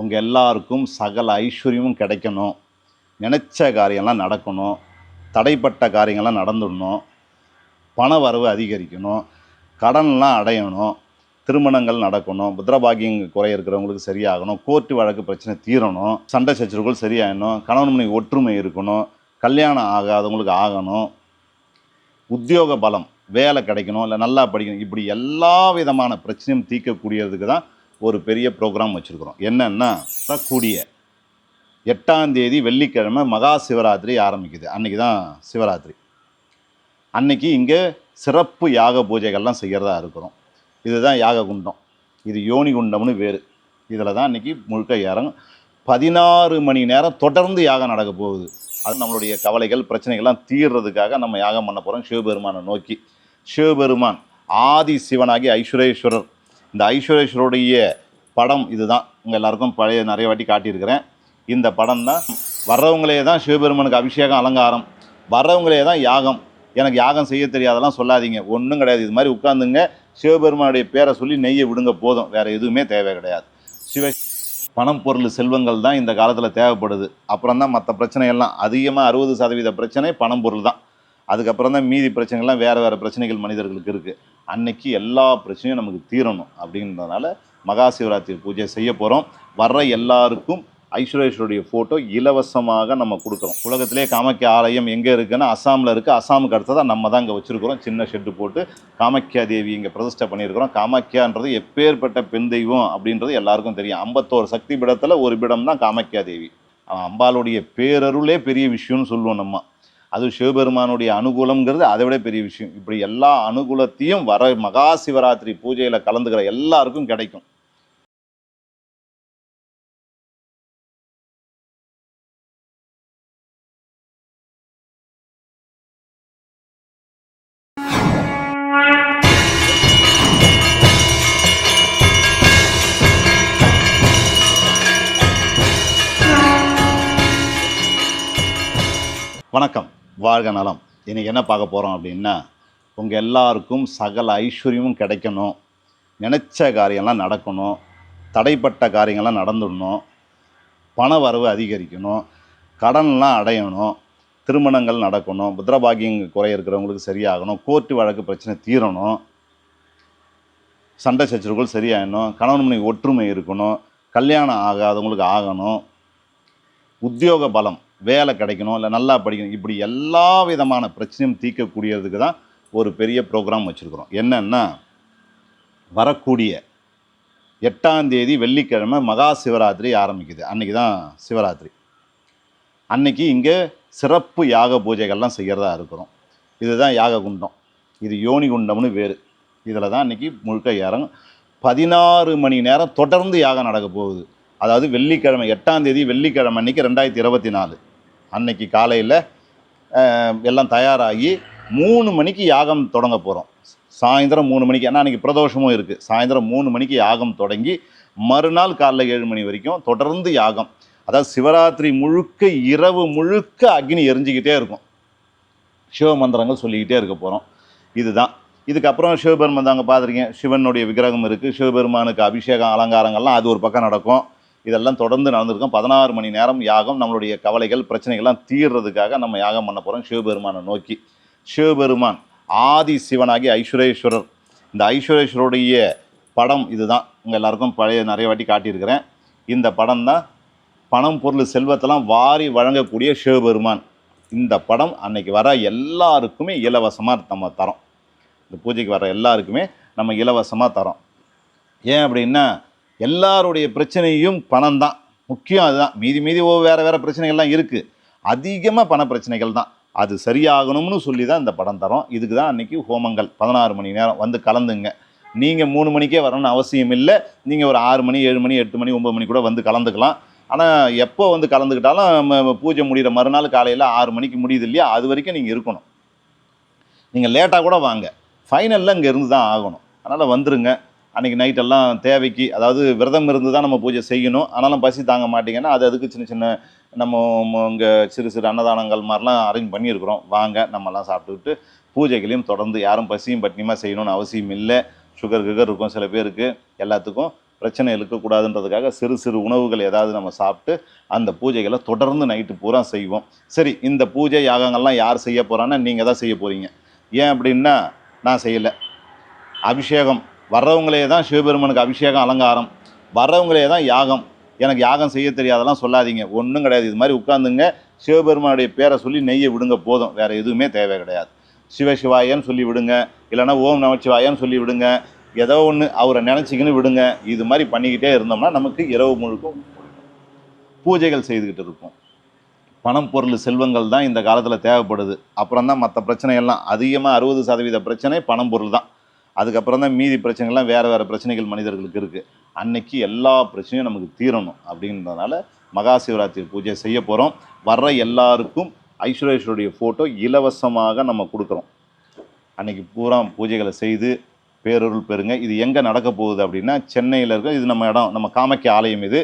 உங்கள் எல்லாருக்கும் சகல ஐஸ்வர்யமும் கிடைக்கணும். நினச்ச காரியம்லாம் நடக்கணும். தடைப்பட்ட காரியங்கள்லாம் நடந்துடணும். பண வரவு அதிகரிக்கணும். கடன்லாம் அடையணும். திருமணங்கள் நடக்கணும். புத்திரபாகியம் குறை இருக்கிறவங்களுக்கு சரியாகணும். கோர்ட்டு வழக்கு பிரச்சனை தீரணும். சண்டை சச்சரவுகள் சரியாகணும் கணவன் மனைவி ஒற்றுமை இருக்கணும். கல்யாணம் ஆகாதவங்களுக்கு ஆகணும். உத்தியோக பலம் வேலை கிடைக்கணும். இல்லை நல்லா படிக்கணும். இப்படி எல்லா விதமான பிரச்சனையும் தீர்க்கக்கூடியதுக்கு தான் ஒரு பெரிய ப்ரோக்ராம் வச்சுருக்குறோம். என்னென்னா கூடிய எட்டாம் தேதி வெள்ளிக்கிழமை மகா சிவராத்திரி ஆரம்பிக்குது. அன்றைக்கி தான் சிவராத்திரி. அன்னைக்கு இங்கே சிறப்பு யாக பூஜைகள்லாம் செய்கிறதா இருக்கிறோம். இதுதான் யாக குண்டம். இது யோனி குண்டம்னு வேறு. இதில் தான் அன்றைக்கி முழுக்க இறங்கும் பதினாறு மணி நேரம் தொடர்ந்து யாகம் நடக்க போகுது. அது நம்மளுடைய கவலைகள் பிரச்சனைகள்லாம் தீர்றதுக்காக நம்ம யாகம் பண்ண போகிறோம் சிவபெருமானை நோக்கி. சிவபெருமான் ஆதி சிவனாகி ஐஸ்வரேஸ்வரர் இந்த ஐஸ்வரேஸ்வருடைய படம் இதுதான். உங்கள் எல்லாருக்கும் பழைய நிறைய வாட்டி காட்டியிருக்கிறேன். இந்த படம் தான் வர்றவங்களே தான் சிவபெருமானுக்கு அபிஷேகம் அலங்காரம். வர்றவங்களே தான் யாகம். எனக்கு யாகம் செய்ய தெரியாதெல்லாம் சொல்லாதீங்க. ஒன்றும் கிடையாது. இது மாதிரி உட்காந்துங்க சிவபெருமானுடைய பேரை சொல்லி நெய்யை விடுங்க போதும். வேறு எதுவுமே தேவை கிடையாது. சிவ பணம் பொருள் செல்வங்கள் தான் இந்த காலத்தில் தேவைப்படுது. அப்புறம் தான் மற்ற பிரச்சனையெல்லாம் அதிகமாக அறுபது சதவீத பிரச்சனை பணம் பொருள் தான். அதுக்கப்புறம் தான் மீதி பிரச்சனைகள்லாம் வேறு வேறு பிரச்சனைகள் மனிதர்களுக்கு இருக்குது அன்னைக்கு எல்லா பிரச்சனையும் நமக்கு தீரணும் அப்படின்றதுனால மகா சிவராத்திரி பூஜை செய்ய போகிறோம் வர்ற எல்லாருக்கும் ஐஸ்வரேஸ்வருடைய ஃபோட்டோ இலவசமாக நம்ம கொடுக்குறோம். உலகத்திலே காமாக்கிய ஆலயம் எங்கே இருக்குன்னா அசாமில் இருக்குது அசாமுக்கு அடுத்ததாக நம்ம தான் இங்கே வச்சுருக்கிறோம். சின்ன ஷெட்டு போட்டு காமாக்கியா தேவி இங்கே பிரதிஷ்டை பண்ணியிருக்கிறோம். காமாக்கியான்றது எப்பேற்பட்ட பெண் தெய்வம் அப்படின்றது எல்லாருக்கும் தெரியும். ஐம்பத்தோரு சக்தி பீடத்தில் ஒரு பீடம் தான் காமாக்கியா தேவி அம்பாளுடைய பேரருளே பெரிய விஷயம்னு சொல்லுவோம் நம்ம. அது சிவபெருமானுடைய அனுகூலம்ங்கிறது அதை விட பெரிய விஷயம். இப்படி எல்லா அனுகூலத்தையும் வர மகா சிவராத்திரி பூஜையில் கலந்துக்கிற எல்லாருக்கும் கிடைக்கும். வணக்கம். வாழ்க நலம். இன்றைக்கி என்ன பார்க்க போகிறோம் அப்படின்னா உங்கள் எல்லாருக்கும் சகல ஐஸ்வர்யமும் கிடைக்கணும். நினச்ச காரியம்லாம் நடக்கணும். தடைப்பட்ட காரியங்கள்லாம் நடந்துடணும். பண வரவு அதிகரிக்கணும். கடன்லாம் அடையணும். திருமணங்கள் நடக்கணும். புத்திரபாகியம் குறை இருக்கிறவங்களுக்கு சரியாகணும். கோர்ட்டு வழக்கு பிரச்சனை தீரணும். சண்டை சச்சரவுகள் சரியாகணும் கணவன் மனைவி ஒற்றுமை இருக்கணும். கல்யாணம் ஆகாதவங்களுக்கு ஆகணும். உத்தியோக பலம் வேலை கிடைக்கணும் இல்லை நல்லா படிக்கணும் இப்படி எல்லா விதமான பிரச்சனையும் தீர்க்கக்கூடியதுக்கு தான் ஒரு பெரிய ப்ரோக்ராம் வச்சுருக்குறோம். என்னென்னா வரக்கூடிய எட்டாம் தேதி வெள்ளிக்கிழமை மகா சிவராத்திரி ஆரம்பிக்குது. அன்றைக்கி தான் சிவராத்திரி. அன்றைக்கி இங்கே சிறப்பு யாக பூஜைகள்லாம் செய்கிறதா இருக்கிறோம். இதுதான் யாக குண்டம். இது யோனி குண்டம்னு வேறு. இதில் தான் அன்றைக்கி முழுக்க இறங்கும் பதினாறு மணி நேரம் தொடர்ந்து யாகம் நடக்க போகுது. அதாவது வெள்ளிக்கிழமை எட்டாம் தேதி வெள்ளிக்கிழமை அன்றைக்கி ரெண்டாயிரத்தி இருபத்தி நாலு. அன்னைக்கு காலையில் எல்லாம் தயாராகி மூணு மணிக்கு யாகம் தொடங்க போகிறோம் சாயந்தரம் மூணு மணிக்கு ஏன்னா அன்றைக்கி பிரதோஷமும் இருக்குது சாயந்தரம் மூணு மணிக்கு யாகம் தொடங்கி மறுநாள் காலைல ஏழு மணி வரைக்கும் தொடர்ந்து யாகம். அதாவது சிவராத்திரி முழுக்க இரவு முழுக்க அக்னி எரிஞ்சிக்கிட்டே இருக்கும். சிவமந்திரங்கள் சொல்லிக்கிட்டே இருக்க போகிறோம் இதுதான். இதுக்கப்புறம் சிவபெருமான் தாங்க பார்த்துருக்கீங்க. சிவனுடைய விக்கிரகம் இருக்குது சிவபெருமானுக்கு அபிஷேகம் அலங்காரங்கள்லாம் அது ஒரு பக்கம் நடக்கும். இதெல்லாம் தொடர்ந்து நடந்திருக்கும். பதினாறு மணி நேரம் யாகம் நம்மளுடைய கவலைகள் பிரச்சனைகள்லாம் தீர்றதுக்காக நம்ம யாகம் பண்ண போகிறோம் சிவபெருமானை நோக்கி. சிவபெருமான் ஆதி சிவனாகி ஐஸ்வரேஸ்வரர். இந்த ஐஸ்வரேஸ்வருடைய படம் இதுதான். உங்கள் எல்லாருக்கும் பழைய நிறைய வாட்டி காட்டியிருக்கிறேன். இந்த படம் தான் பணம் பொருள் செல்வத்தெல்லாம் வாரி வழங்கக்கூடிய சிவபெருமான். இந்த படம் அன்னைக்கு வர எல்லாருக்குமே இலவசமாக நம்ம தரோம். இந்த பூஜைக்கு வர எல்லாருக்குமே நம்ம இலவசமாக தரோம். ஏன் அப்படின்னா எல்லாருடைய பிரச்சனையும் பணம் தான் முக்கியம் அதுதான். மீதி மீதி ஓ வேறு வேறு பிரச்சனைகள்லாம் இருக்குது அதிகமாக பண பிரச்சனைகள் தான். அது சரியாகணும்னு சொல்லி தான் இந்த படம் தரோம். இதுக்கு தான் அன்றைக்கி ஹோமங்கள். பதினாறு மணி நேரம் வந்து கலந்துங்க. நீங்கள் மூணு மணிக்கே வரணும்னு அவசியம் இல்லை. நீங்கள் ஒரு ஆறு மணி ஏழு மணி எட்டு மணி ஒம்பது மணி கூட வந்து கலந்துக்கலாம். ஆனால் எப்போ வந்து கலந்துக்கிட்டாலும் நம்ம பூஜை முடிகிற மறுநாள் காலையில் ஆறு மணிக்கு முடியுது இல்லையா? அது வரைக்கும் நீங்கள் இருக்கணும். நீங்கள் லேட்டாக கூட வாங்க. ஃபைனலில் இங்கே இருந்து தான் ஆகணும். அதனால் வந்துடுங்க அன்றைக்கி நைட்டெல்லாம் தேவைக்கு அதாவது விரதம் இருந்து தான் நம்ம பூஜை செய்யணும். ஆனாலும் பசி தாங்க மாட்டீங்கன்னா அது அதுக்கு சின்ன சின்ன நம்ம இங்கே சிறு சிறு அன்னதானங்கள் மாதிரிலாம் அரேஞ்ச் பண்ணியிருக்கிறோம். வாங்க நம்மலாம் சாப்பிட்டுக்கிட்டு பூஜைகளையும் தொடர்ந்து யாரும் பசியும் பட்டினியுமா செய்யணும்னு அவசியம் இல்லை. சுகர் கிகர் இருக்கும் சில பேருக்கு. எல்லாத்துக்கும் பிரச்சனை இருக்கக்கூடாதுன்றதுக்காக சிறு சிறு உணவுகள் ஏதாவது நம்ம சாப்பிட்டு அந்த பூஜைகளை தொடர்ந்து நைட்டு பூரா செய்வோம். சரி இந்த பூஜை யாகங்கள்லாம் யார் செய்ய போகிறான்னா நீங்கள் தான் செய்ய போகிறீங்க ஏன் அப்படின்னா நான் செய்யலை. அபிஷேகம். வர்றவங்களே தான் சிவபெருமனுக்கு அபிஷேகம் அலங்காரம். வர்றவங்களே தான் யாகம். எனக்கு யாகம் செய்ய தெரியாதெல்லாம் சொல்லாதீங்க. ஒன்றும் கிடையாது. இது மாதிரி உட்காந்துங்க சிவபெருமானுடைய பேரை சொல்லி நெய்யை விடுங்க போதும். வேறு எதுவுமே தேவை கிடையாது. சிவசிவாயன்னு சொல்லி விடுங்க. இல்லைன்னா ஓம் நமச்சிவாயன்னு சொல்லி விடுங்க. ஏதோ ஒன்று அவரை நினச்சிக்கின்னு விடுங்க. இது மாதிரி பண்ணிக்கிட்டே இருந்தோம்னா நமக்கு இரவு முழுக்கும் பூஜைகள் செய்துக்கிட்டு இருப்போம். பணம் பொருள் செல்வங்கள் தான் இந்த காலத்தில் தேவைப்படுது. அப்புறம் தான் மற்ற பிரச்சனைகள்லாம் அதிகமாக அறுபது சதவீத பிரச்சனை பணம் பொருள் தான். அதுக்கப்புறம் தான் மீதி பிரச்சனைகள்லாம் வேறு வேறு பிரச்சனைகள் மனிதர்களுக்கு இருக்குது அன்னைக்கு எல்லா பிரச்சனையும் நமக்கு தீரணும் அப்படின்றதுனால மகா சிவராத்திரி பூஜை செய்ய போகிறோம் வர்ற எல்லாருக்கும் ஐஸ்வரேஸ்வருடைய ஃபோட்டோ இலவசமாக நம்ம கொடுக்குறோம். அன்றைக்கி பூரா பூஜைகளை செய்து பேரருள் பெறுங்க. இது எங்கே நடக்க போகுது அப்படின்னா சென்னையில் இருக்க இது நம்ம இடம் நம்ம காமக்கி ஆலயம் இது.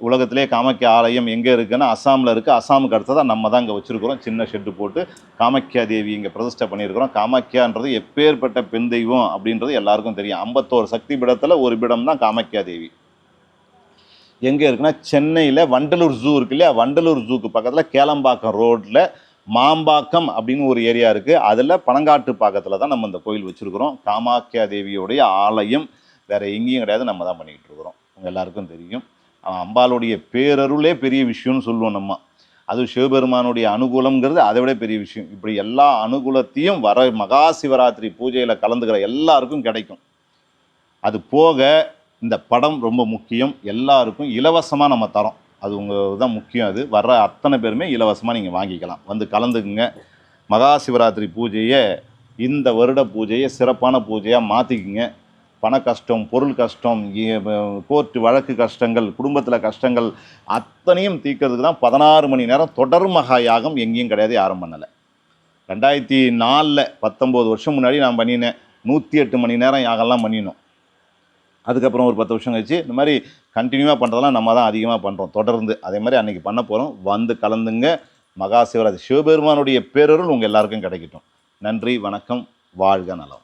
உலகத்திலே காமாக்கியா ஆலயம் எங்கே இருக்குன்னா அஸ்ஸாமில் இருக்குது அஸ்ஸாமுக்கு அடுத்ததாக நம்ம தான் இங்கே வச்சுருக்கிறோம். சின்ன ஷெட்டு போட்டு காமாக்கியா தேவி இங்கே பிரதிஷ்டை பண்ணியிருக்கிறோம். காமாக்கியான்றது எப்பேற்பட்ட பெண் தெய்வம் அப்படின்றது எல்லாருக்கும் தெரியும். ஐம்பத்தோரு சக்தி பீடத்தில் ஒரு பீடம் தான் காமாக்கியா தேவி. எங்கே இருக்குன்னா சென்னையில் வண்டலூர் ஜூ இருக்கு இல்லையா? வண்டலூர் ஜூக்கு பக்கத்தில் கேளம்பாக்கம் ரோட்டில் மாம்பாக்கம் அப்படின்னு ஒரு ஏரியா இருக்குது அதில் பனங்காட்டு பாக்கத்தில் தான் நம்ம இந்த கோயில் வச்சுருக்கிறோம். காமாக்கியா தேவியோடைய ஆலயம் வேறு எங்கேயும் கிடையாது. நம்ம தான் பண்ணிக்கிட்டு இருக்கிறோம். எல்லாருக்கும் தெரியும். அம்பாளுடைய பேரருளே பெரிய விஷயம்னு சொல்லுவோம் நம்ம. அது சிவபெருமானுடைய அனுகூலம்ங்கிறது அதை விட பெரிய விஷயம். இப்படி எல்லா அனுகூலத்தையும் வர மகா சிவராத்திரி பூஜையில் கலந்துக்கிற எல்லாருக்கும் கிடைக்கும். அது போக இந்த படம் ரொம்ப முக்கியம். எல்லாருக்கும் இலவசமாக நம்ம தரோம். அது உங்கள் தான் முக்கியம் அது. வர்ற அத்தனை பேருமே இலவசமாக நீங்கள் வாங்கிக்கலாம். வந்து கலந்துக்குங்க. மகா சிவராத்திரி பூஜையை இந்த வருட பூஜையை சிறப்பான பூஜையாக மாற்றிக்குங்க பண கஷ்டம் பொருள் கஷ்டம் கோர்ட்டு வழக்கு கஷ்டங்கள் குடும்பத்தில் கஷ்டங்கள் அத்தனையும் தீர்க்கறதுக்கு தான் பதினாறு மணி நேரம் தொடர் மகா யாகம் எங்கேயும் கிடையாது யாரும் பண்ணலை. ரெண்டாயிரத்தி நாலில் பத்தொம்போது வருஷம் முன்னாடி நான் பண்ணினேன் நூற்றி எட்டு மணி நேரம் யாகம்லாம் பண்ணினோம். அதுக்கப்புறம் ஒரு பத்து வருஷம் கழிச்சு இந்த மாதிரி கண்டினியூவாக பண்ணுறதெல்லாம் நம்ம தான் அதிகமாக பண்ணுறோம் தொடர்ந்து. அதே மாதிரி அன்றைக்கி பண்ண போகிறோம் வந்து கலந்துங்க. மகா சிவராத்திரி. சிவபெருமானுடைய பேரருள் உங்கள் எல்லாருக்கும் கிடைக்கட்டும். நன்றி வணக்கம் வாழ்க நலம்.